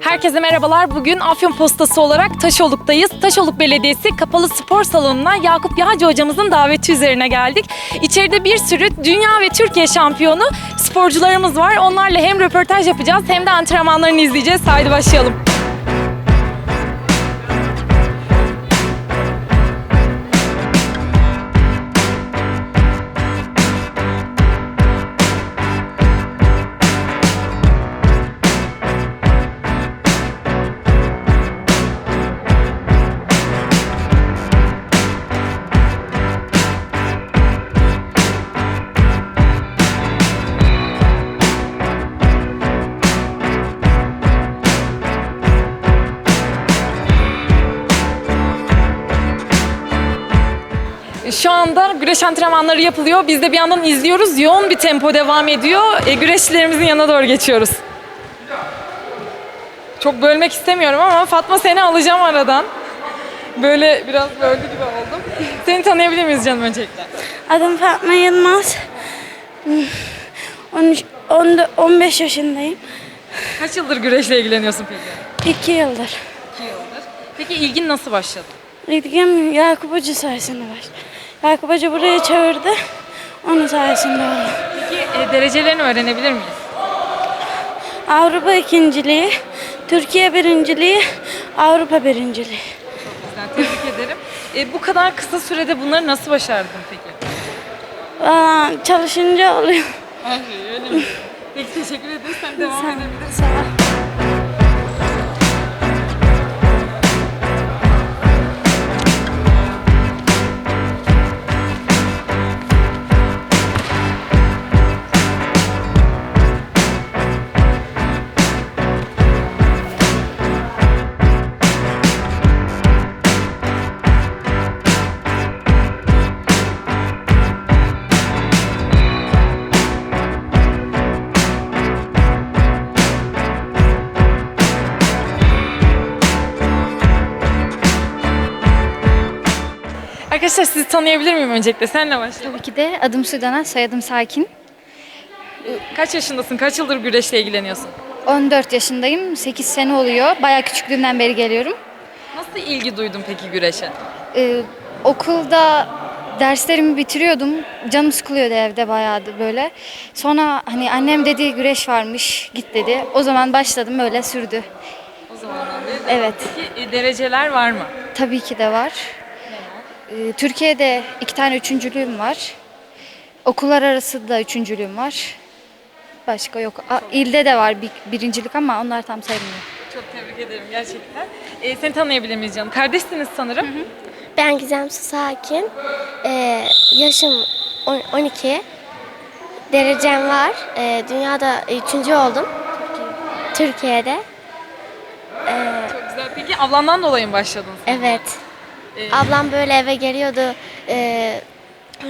Herkese merhabalar. Bugün Afyon Postası olarak Taşoluk'tayız. Taşoluk Belediyesi Kapalı Spor Salonu'na Yakup Yağcı hocamızın daveti üzerine geldik. İçeride bir sürü dünya ve Türkiye şampiyonu sporcularımız var. Onlarla hem röportaj yapacağız hem de antrenmanlarını izleyeceğiz. Haydi başlayalım. Güreş antrenmanları yapılıyor. Biz de bir yandan izliyoruz. Yoğun bir tempo devam ediyor. E, güreşçilerimizin yanına doğru geçiyoruz. Çok bölmek istemiyorum ama Fatma seni alacağım aradan. Böyle biraz böldü gibi oldum. Seni tanıyabilir miyiz canım öncelikle? Adım Fatma Yılmaz. 13, 10 15 yaşındayım. Kaç yıldır güreşle ilgileniyorsun peki? 2 yıldır. İki yıldır. Peki ilgin nasıl başladı? İlgim Yakup Hoca sayesinde başladı. Yakup Hoca buraya çağırdı. Onun sayesinde oldu. Peki e, derecelerini öğrenebilir miyiz? Avrupa ikinciliği, Türkiye birinciliği, Avrupa birinciliği. Bizden tebrik ederim. E, bu kadar kısa sürede bunları nasıl başardın peki? Aa, çalışınca oluyor. Ay öyle mi? Peki teşekkür ederiz. Sen devam edebilirsin. Arkadaşlar sizi tanıyabilir miyim öncelikle? Senle başlayalım. Tabii ki de adım Sudana, soyadım Sakin. Kaç yaşındasın? Kaç yıldır güreşle ilgileniyorsun? 14 yaşındayım, 8 sene oluyor. Bayağı küçüklüğümden beri geliyorum. Nasıl ilgi duydun peki güreşe? Ee, okulda derslerimi bitiriyordum. Canım sıkılıyordu evde bayağı böyle. Sonra hani annem dedi güreş varmış, git dedi. O zaman başladım öyle sürdü. O zamandan beri. Evet, Peki e, dereceler var mı? tabii ki de var. Ee, Türkiye'de iki tane üçüncülüğüm var. Okullar arası da üçüncülüğüm var. Başka yok. A, ilde de var bir, birincilik ama onlar tam sayılmıyor. Çok tebrik ederim gerçekten. E, seni tanıyabilir miyiz canım? Kardeşsiniz sanırım. Ben Gizem Su Sakin. Ee, yaşım on- 12. Derecem var. Ee, dünyada üçüncü oldum. Türkiye'de. Çok güzel. Peki ablandan dolayı mı başladın? sen? Evet. Ee, Ablam böyle eve geliyordu. Ee,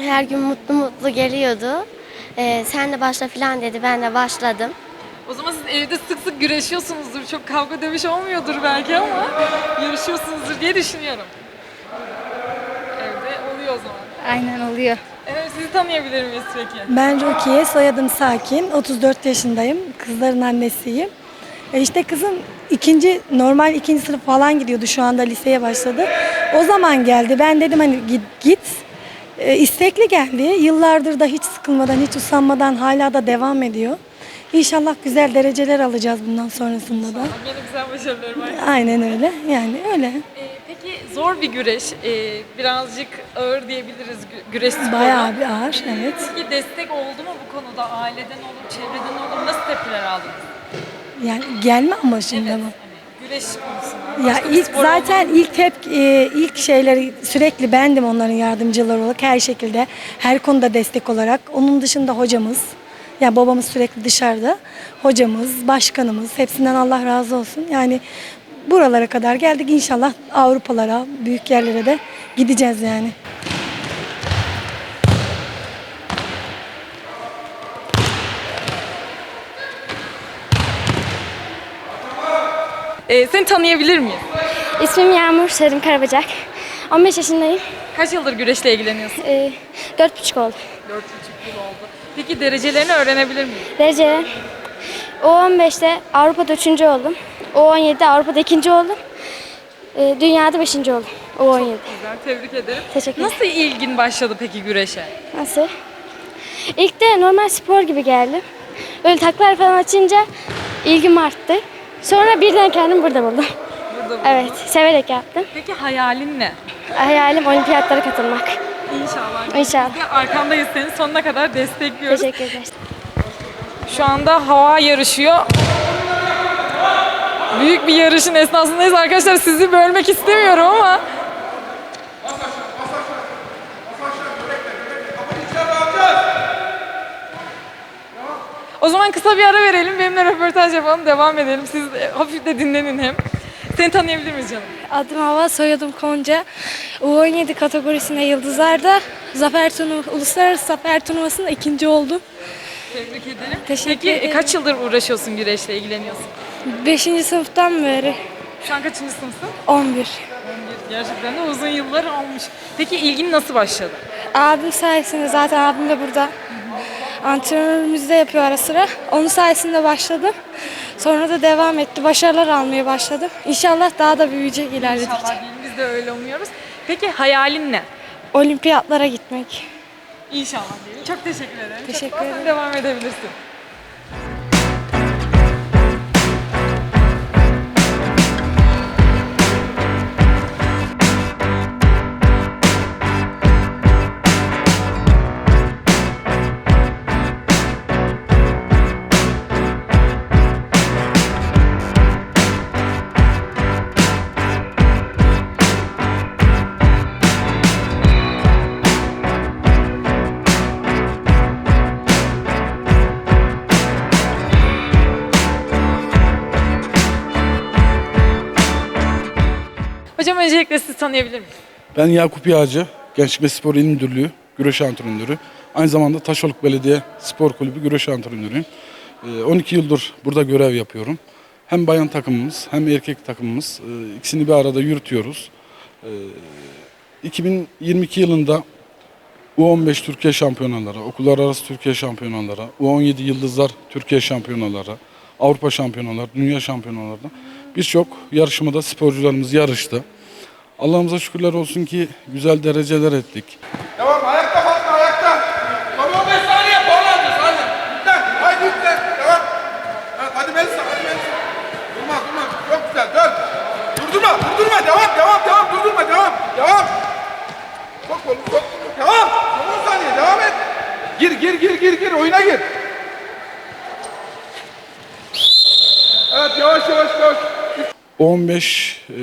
her gün mutlu mutlu geliyordu. Ee, sen de başla falan dedi. Ben de başladım. O zaman siz evde sık sık güreşiyorsunuzdur. Çok kavga dövüş olmuyordur belki ama yarışıyorsunuzdur diye düşünüyorum. Evde oluyor o zaman. Aynen oluyor. Evet sizi tanıyabilir miyiz peki? Ben Rukiye, soyadım Sakin. 34 yaşındayım. Kızların annesiyim. E işte kızım ikinci, normal ikinci sınıf falan gidiyordu. Şu anda liseye başladı. O zaman geldi. Ben dedim hani git, git. E, istekli geldi. Yıllardır da hiç sıkılmadan, hiç usanmadan hala da devam ediyor. İnşallah güzel dereceler alacağız bundan sonrasında da. Yine güzel başarılarım var. Aynen öyle. Yani öyle. Ee, peki zor bir güreş. Ee, birazcık ağır diyebiliriz gü- güreş sporu. Bayağı bir ağır. Evet. Peki destek oldu mu bu konuda? Aileden olur, çevreden olur. Nasıl tepkiler aldınız? Yani gelme amacında mı? Hani güreş konusunda. Ya ilk zaten mu? ilk hep e, ilk şeyleri sürekli bendim onların yardımcıları olarak her şekilde her konuda destek olarak. Onun dışında hocamız yani babamız sürekli dışarıda. Hocamız, başkanımız hepsinden Allah razı olsun. Yani buralara kadar geldik inşallah Avrupalara, büyük yerlere de gideceğiz yani. Ee, seni tanıyabilir miyim? İsmim Yağmur, soyadım Karabacak. 15 yaşındayım. Kaç yıldır güreşle ilgileniyorsun? Ee, 4,5 oldu. 4,5 yıl oldu. Peki derecelerini öğrenebilir miyim? Derece O15'te Avrupa'da 3. oldum. U17'de Avrupa'da ikinci oldum. Ee, dünyada beşinci oldum. U17. Güzel, tebrik ederim. Teşekkür ederim. Nasıl ilgin başladı peki güreşe? Nasıl? İlk de normal spor gibi geldi. Öyle taklar falan açınca ilgim arttı. Sonra birden kendimi burada buldum. Burada Evet, severek yaptım. Peki hayalin ne? Hayalim olimpiyatlara katılmak. İnşallah. İnşallah. Biz de arkandayız seni sonuna kadar destekliyoruz. Teşekkür ederiz. Şu anda hava yarışıyor. Büyük bir yarışın esnasındayız arkadaşlar. Sizi bölmek istemiyorum ama. O zaman kısa bir ara verelim. Benimle röportaj yapalım. Devam edelim. Siz de hafif de dinlenin hem. Seni tanıyabilir miyiz canım? Adım Hava, soyadım Konca. U17 kategorisinde Yıldızlar'da zafer turnu uluslararası zafer turnuvasında ikinci oldum. Tebrik ederim. Teşekkür Peki ederim. kaç yıldır uğraşıyorsun güreşle, ilgileniyorsun? Beşinci sınıftan beri Şu an kaçıncı sınıfsın? 11. Gerçekten de uzun yıllar olmuş. Peki ilgin nasıl başladı? Abim sayesinde zaten abim de burada. Antrenörümüz de yapıyor ara sıra. Onun sayesinde başladım. Sonra da devam etti. Başarılar almaya başladım. İnşallah daha da büyüyecek ilerledikçe. İnşallah diyelim, biz de öyle umuyoruz. Peki hayalin ne? Olimpiyatlara gitmek. İnşallah diyelim. Çok teşekkür ederim. Teşekkür ederim. Devam edebilirsin. Öncelikle sizi tanıyabilir miyim? Ben Yakup Yağcı, Gençlik ve Spor İl Müdürlüğü güreş antrenörü. Aynı zamanda Taşoluk Belediye Spor Kulübü güreş antrenörüyüm. Ee, 12 yıldır burada görev yapıyorum. Hem bayan takımımız hem erkek takımımız e, ikisini bir arada yürütüyoruz. Ee, 2022 yılında U15 Türkiye şampiyonaları, okullar arası Türkiye şampiyonaları, U17 Yıldızlar Türkiye şampiyonaları, Avrupa şampiyonaları, dünya şampiyonalarında birçok yarışmada sporcularımız yarıştı. Allah'ımıza şükürler olsun ki güzel dereceler ettik. Devam ayakta kalkma ayakta. Son 15 saniye bağlanacağız hadi. Lütfen haydi lütfen devam. Hadi Melisa hadi Melisa. Durma durma çok güzel dön. Durdurma durdurma devam devam devam durdurma devam. Devam. Sok kolu sok devam. Son 10 saniye devam et. Gir gir gir gir gir oyuna gir. Evet yavaş yavaş yavaş. 15 e,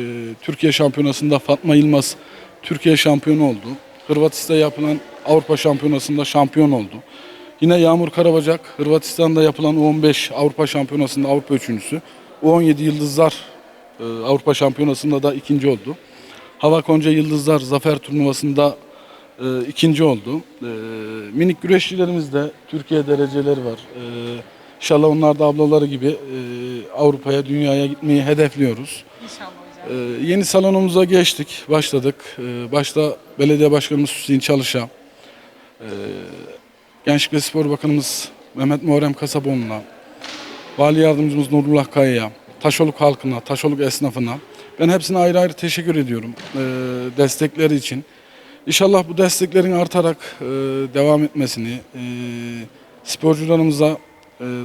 Türkiye Şampiyonası'nda Fatma Yılmaz Türkiye şampiyonu oldu. Hırvatistan'da yapılan Avrupa Şampiyonası'nda şampiyon oldu. Yine Yağmur Karabacak Hırvatistan'da yapılan U15 Avrupa Şampiyonası'nda Avrupa üçüncüsü. U17 Yıldızlar e, Avrupa Şampiyonası'nda da ikinci oldu. Hava Konca Yıldızlar Zafer Turnuvası'nda e, ikinci oldu. E, minik güreşçilerimizde Türkiye dereceleri var. E, inşallah onlar da ablaları gibi e, Avrupa'ya, dünyaya gitmeyi hedefliyoruz. İnşallah hocam. Ee, yeni salonumuza geçtik, başladık. Ee, başta belediye başkanımız Hüseyin Çalış'a, ee, Gençlik ve Spor Bakanımız Mehmet Muharrem Kasaboğlu'na, Vali Yardımcımız Nurullah Kaya'ya, Taşoluk halkına, Taşoluk esnafına ben hepsine ayrı ayrı teşekkür ediyorum ee, destekleri için. İnşallah bu desteklerin artarak ee, devam etmesini, ee, sporcularımıza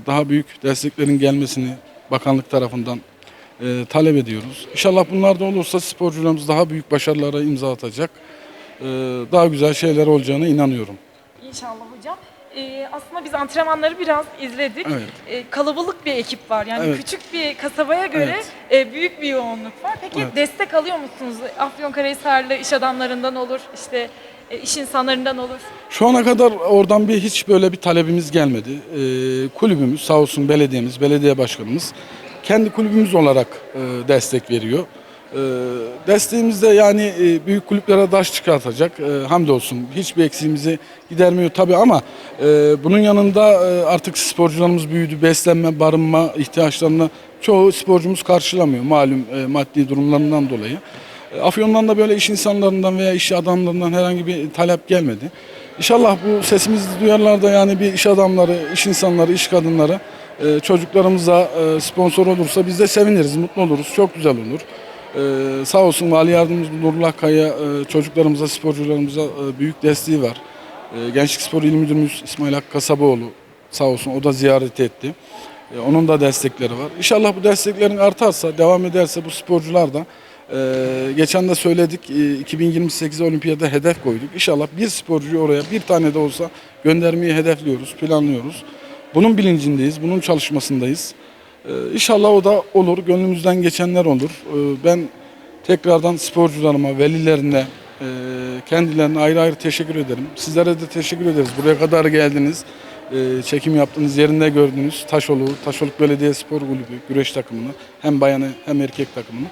daha büyük desteklerin gelmesini bakanlık tarafından e, talep ediyoruz. İnşallah bunlar da olursa sporcularımız daha büyük başarılara imza atacak. Ee, daha güzel şeyler olacağına inanıyorum. İnşallah hocam. Ee, aslında biz antrenmanları biraz izledik. Evet. Ee, kalabalık bir ekip var. Yani Evet. küçük bir kasabaya göre e, büyük bir yoğunluk var. Peki Evet. destek alıyor musunuz? Afyonkarahisarlı iş adamlarından olur, işte e, iş insanlarından olur. Şu ana kadar oradan bir hiç böyle bir talebimiz gelmedi. Ee, kulübümüz sağ olsun belediyemiz, belediye başkanımız kendi kulübümüz olarak e, destek veriyor. E, desteğimiz de yani e, büyük kulüplere taş çıkartacak. E, hamdolsun hiçbir eksiğimizi gidermiyor tabii ama e, bunun yanında e, artık sporcularımız büyüdü. Beslenme, barınma ihtiyaçlarını çoğu sporcumuz karşılamıyor malum e, maddi durumlarından dolayı. E, Afyon'dan da böyle iş insanlarından veya iş adamlarından herhangi bir talep gelmedi. İnşallah bu sesimizi duyarlar da yani bir iş adamları, iş insanları, iş kadınları e, çocuklarımıza e, sponsor olursa biz de seviniriz, mutlu oluruz. Çok güzel olur. Sağ olsun Vali Yardımcımız Nurullah Kaya çocuklarımıza, sporcularımıza büyük desteği var. Gençlik Spor İl Müdürümüz İsmail Hakkı Kasaboğlu sağ olsun o da ziyaret etti. Onun da destekleri var. İnşallah bu desteklerin artarsa, devam ederse bu sporcular da e, geçen de söyledik e, 2028 olimpiyada hedef koyduk. İnşallah bir sporcuyu oraya bir tane de olsa göndermeyi hedefliyoruz, planlıyoruz. Bunun bilincindeyiz, bunun çalışmasındayız. E, İnşallah o da olur, gönlümüzden geçenler olur. E, ben tekrardan sporcularıma, velilerine, e, kendilerine ayrı ayrı teşekkür ederim. Sizlere de teşekkür ederiz. Buraya kadar geldiniz. E, çekim yaptınız, yerinde gördünüz. Taşolu, Taşoluk Belediye Spor Kulübü güreş takımını hem bayanı hem erkek takımını.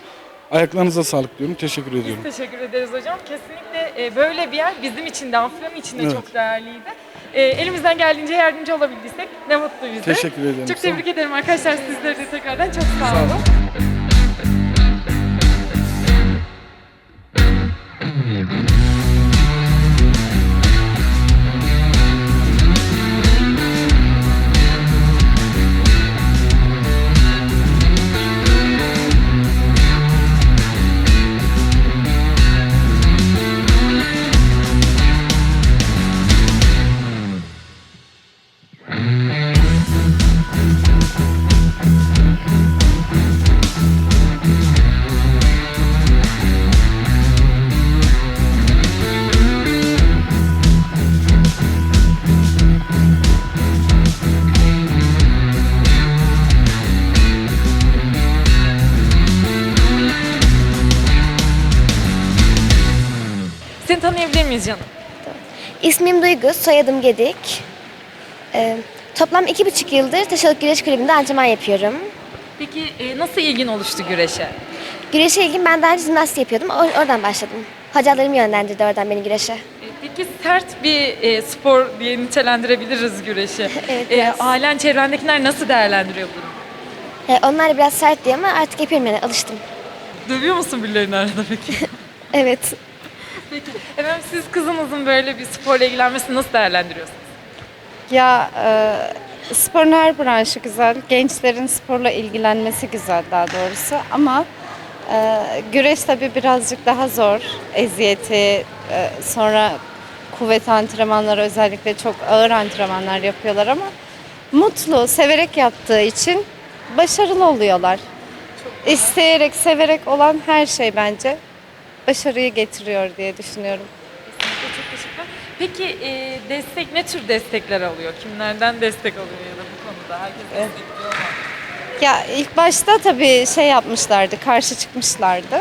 Ayaklarınıza sağlık diyorum. Teşekkür ediyorum. Teşekkür ederiz hocam. Kesinlikle e, böyle bir yer bizim için de Afyon için de Evet. çok değerliydi. E, elimizden geldiğince yardımcı olabildiysek ne mutlu bize. Teşekkür ederim. Çok Sağ tebrik ederim arkadaşlar sizleri de tekrardan çok sağ, Sağ olun. Miyiz canım? İsmim Duygu, soyadım Gedik. Ee, toplam iki buçuk yıldır Taşalık Güreş Kulübü'nde antrenman yapıyorum. Peki e, nasıl ilgin oluştu güreşe? Güreşe ilgim ben daha önce jimnastik yapıyordum. Or- oradan başladım. Hocalarım yönlendirdi oradan beni güreşe. E, Peki sert bir e, spor diye nitelendirebiliriz güreşi. Evet, E, biraz. ailen, çevrendekiler nasıl değerlendiriyor bunu? Ee, onlar biraz sert diye ama artık yapıyorum yani alıştım. Dövüyor musun birilerini arada peki? Evet. Peki. Efendim siz kızınızın böyle bir sporla ilgilenmesini nasıl değerlendiriyorsunuz? Ya e, sporun her branşı güzel. Gençlerin sporla ilgilenmesi güzel daha doğrusu. Ama e, güreş tabii birazcık daha zor. Eziyeti, e, sonra kuvvet antrenmanları özellikle çok ağır antrenmanlar yapıyorlar ama mutlu, severek yaptığı için başarılı oluyorlar. İsteyerek, severek olan her şey bence başarıyı getiriyor diye düşünüyorum. Kesinlikle çok teşekkürler. Peki e, destek ne tür destekler alıyor? Kimlerden destek alıyor ya da bu konuda? Herkes destekliyor mu? Ya ilk başta tabii şey yapmışlardı, karşı çıkmışlardı.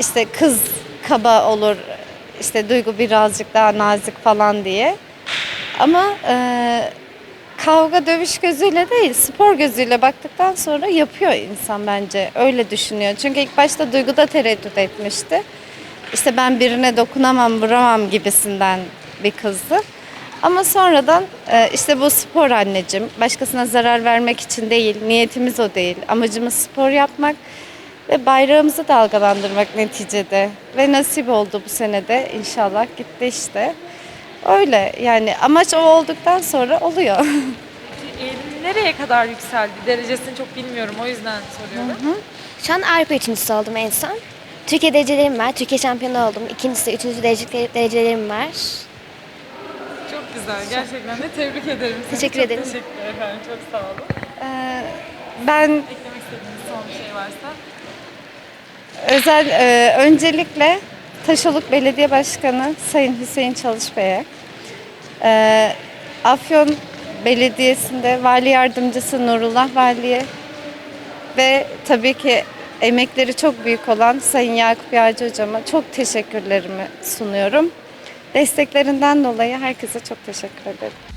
İşte kız kaba olur, işte duygu birazcık daha nazik falan diye. Ama e, kavga dövüş gözüyle değil, spor gözüyle baktıktan sonra yapıyor insan bence. Öyle düşünüyor. Çünkü ilk başta duygu da tereddüt etmişti. İşte ben birine dokunamam, vuramam gibisinden bir kızdı. Ama sonradan e, işte bu spor anneciğim. Başkasına zarar vermek için değil, niyetimiz o değil. Amacımız spor yapmak ve bayrağımızı dalgalandırmak neticede. Ve nasip oldu bu senede inşallah gitti işte. Öyle yani amaç o olduktan sonra oluyor. E, nereye kadar yükseldi? Derecesini çok bilmiyorum o yüzden soruyorum. Şu an Avrupa üçüncüsü oldum en son. Türkiye derecelerim var. Türkiye şampiyonu oldum. İkincisi, üçüncü derece, derecelerim var. Çok güzel. Gerçekten de tebrik ederim. sizi. Teşekkür çok ederim. Teşekkürler efendim. Çok sağ olun. Ee, ben Eklemek istediğiniz son bir şey varsa. özel e, öncelikle Taşoluk Belediye Başkanı Sayın Hüseyin Çalış Bey'e, e, Afyon Belediyesi'nde Vali Yardımcısı Nurullah Vali'ye ve tabii ki emekleri çok büyük olan Sayın Yakup Yağcı Hocama çok teşekkürlerimi sunuyorum. Desteklerinden dolayı herkese çok teşekkür ederim.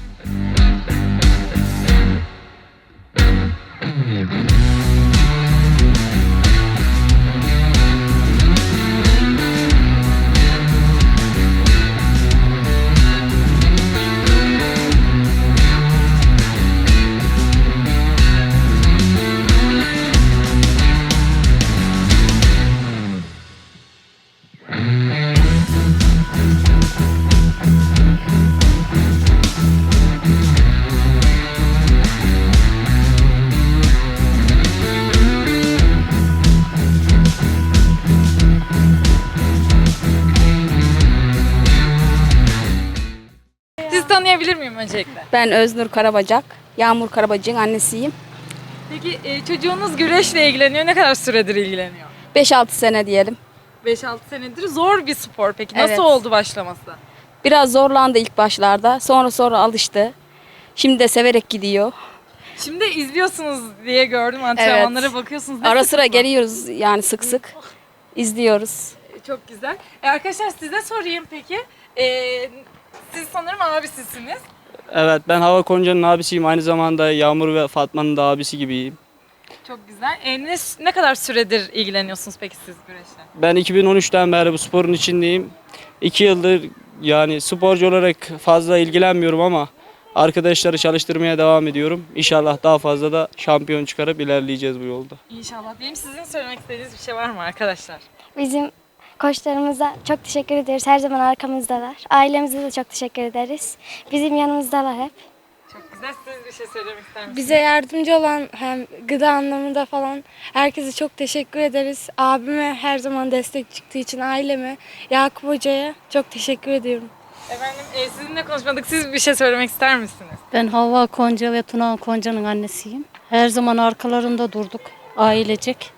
Tanıyabilir miyim öncelikle? Ben Öznur Karabacak, Yağmur Karabacak'ın annesiyim. Peki e, çocuğunuz güreşle ilgileniyor. Ne kadar süredir ilgileniyor? 5-6 sene diyelim. 5-6 senedir zor bir spor peki. Nasıl Evet. oldu başlaması? Biraz zorlandı ilk başlarda, sonra sonra alıştı. Şimdi de severek gidiyor. Şimdi izliyorsunuz diye gördüm antrenmanlara bakıyorsunuz. Ne Ara sıra sıklıkla? geliyoruz yani sık sık. İzliyoruz. Çok güzel. E, arkadaşlar size sorayım peki. E, siz sanırım abisisiniz. Evet ben Hava Konca'nın abisiyim. Aynı zamanda Yağmur ve Fatma'nın da abisi gibiyim. Çok güzel. E, ne, ne kadar süredir ilgileniyorsunuz peki siz güreşle? Ben 2013'ten beri bu sporun içindeyim. İki yıldır yani sporcu olarak fazla ilgilenmiyorum ama arkadaşları çalıştırmaya devam ediyorum. İnşallah daha fazla da şampiyon çıkarıp ilerleyeceğiz bu yolda. İnşallah. Benim sizin söylemek istediğiniz bir şey var mı arkadaşlar? Bizim koçlarımıza çok teşekkür ederiz. Her zaman arkamızdalar. Ailemize de çok teşekkür ederiz. Bizim yanımızdalar hep. Çok güzel. Siz bir şey söylemek ister misiniz? Bize yardımcı olan hem gıda anlamında falan herkese çok teşekkür ederiz. Abime her zaman destek çıktığı için aileme, Yakup Hoca'ya çok teşekkür ediyorum. Efendim e, sizinle konuşmadık. Siz bir şey söylemek ister misiniz? Ben Havva Konca ve Tuna Konca'nın annesiyim. Her zaman arkalarında durduk ailecek.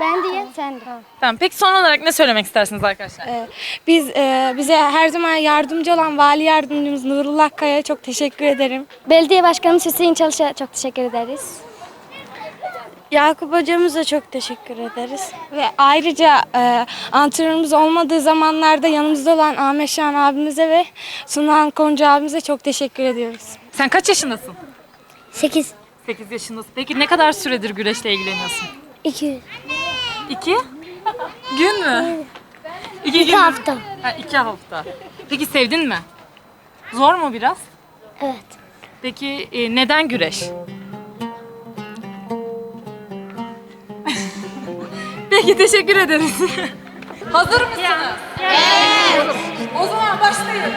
Ben diye sen de. Tamam. Peki son olarak ne söylemek istersiniz arkadaşlar? Ee, Biz e, bize her zaman yardımcı olan vali yardımcımız Nurullah Kaya'ya çok teşekkür ederim. Belediye Başkanımız Hüseyin Çalış'a çok teşekkür ederiz. Yakup hocamıza çok teşekkür ederiz. Ve ayrıca e, antrenörümüz olmadığı zamanlarda yanımızda olan Ahmet Şahan abimize ve Sunan Konca abimize çok teşekkür ediyoruz. Sen kaç yaşındasın? 8 8 yaşındasın. Peki ne kadar süredir güreşle ilgileniyorsun? 2 İki? Gün mü? İki, gün mü? hafta. Ha, iki hafta. Peki sevdin mi? Zor mu biraz? Evet. Peki e, neden güreş? Peki teşekkür ederiz. Hazır mısınız? Evet. O zaman başlayın.